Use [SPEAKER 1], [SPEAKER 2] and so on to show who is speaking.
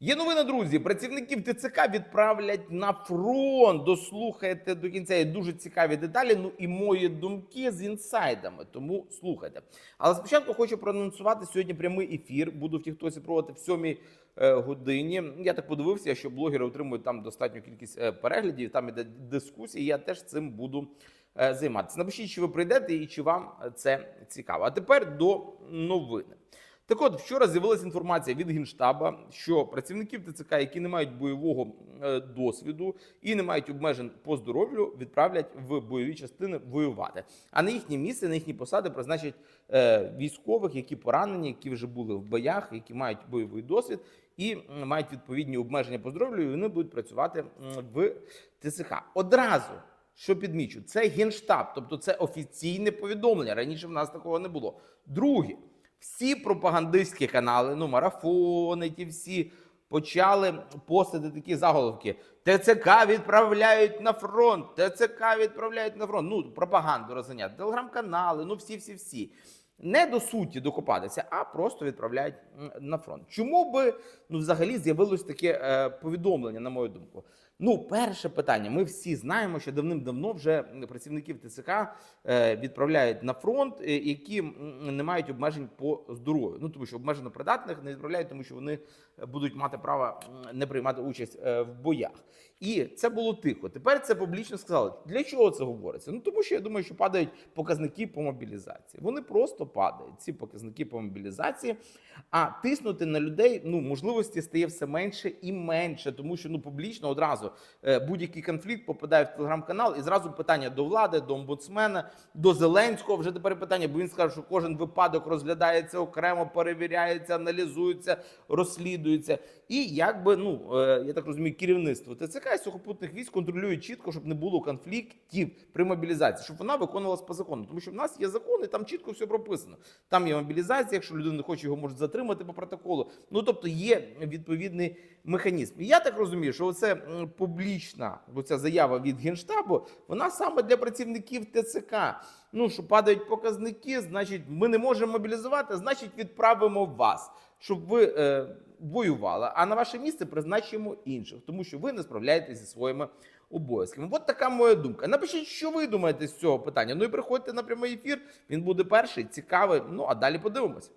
[SPEAKER 1] Є новина, друзі. Працівників ТЦК відправлять на фронт. Дослухайте до кінця. Є дуже цікаві деталі. Ну і мої думки з інсайдами. Тому слухайте. Але спочатку хочу проанонсувати сьогодні прямий ефір. Буду в Тіктосі проводити в сьомій е, годині. Я так подивився, що блогери отримують там достатню кількість е, переглядів. Там іде дискусія. Я теж цим буду займатися. Напишіть, чи ви прийдете і чи вам це цікаво. А тепер до новини. Так от вчора з'явилася інформація від генштаба, що працівників ТЦК, які не мають бойового е, досвіду і не мають обмежень по здоров'ю, відправлять в бойові частини воювати. А на їхнє місце, на їхні посади призначать е, військових, які поранені, які вже були в боях, які мають бойовий досвід і мають відповідні обмеження по здоров'ю. І вони будуть працювати в ТЦК. Одразу що підмічу, це генштаб, тобто це офіційне повідомлення. Раніше в нас такого не було. Друге, всі пропагандистські канали, ну марафони, ті всі почали постити такі заголовки. ТЦК відправляють на фронт, ТЦК відправляють на фронт. Ну, пропаганду розганяти, телеграм-канали, ну всі, всі, всі. Не до суті докопатися, а просто відправляють на фронт. Чому би ну, взагалі з'явилось таке е, повідомлення, на мою думку? Ну, перше питання. Ми всі знаємо, що давним-давно вже працівників ТЦК е, відправляють на фронт, е, які не мають обмежень по здоров'ю. Ну тому що обмежено придатних не відправляють, тому що вони е, будуть мати право не приймати участь в боях. І це було тихо. Тепер це публічно сказали. Для чого це говориться? Ну тому що я думаю, що падають показники по мобілізації. Вони просто падають. Ці показники по мобілізації. А тиснути на людей ну можливості стає все менше і менше, тому що ну публічно одразу е, будь-який конфлікт попадає в телеграм-канал, і зразу питання до влади, до омбудсмена, до Зеленського. Вже тепер питання, бо він скаже, що кожен випадок розглядається окремо, перевіряється, аналізується, розслідується. І якби ну е, я так розумію, керівництво ТЦК і сухопутних військ контролює чітко, щоб не було конфліктів при мобілізації, щоб вона виконувалась по закону. Тому що в нас є закон, і там чітко все прописано. Там є мобілізація, якщо людина не хоче, його можуть затримати по протоколу. Ну тобто є відповідний механізм. І я так розумію, що оце м, публічна оця заява від генштабу, вона саме для працівників ТЦК. Ну що падають показники, значить, ми не можемо мобілізувати, значить, відправимо вас, щоб ви е, воювали. А на ваше місце призначимо інших, тому що ви не справляєтеся зі своїми обов'язками. От така моя думка. Напишіть, що ви думаєте з цього питання. Ну і приходьте на прямий ефір. Він буде перший, цікавий. Ну а далі подивимося.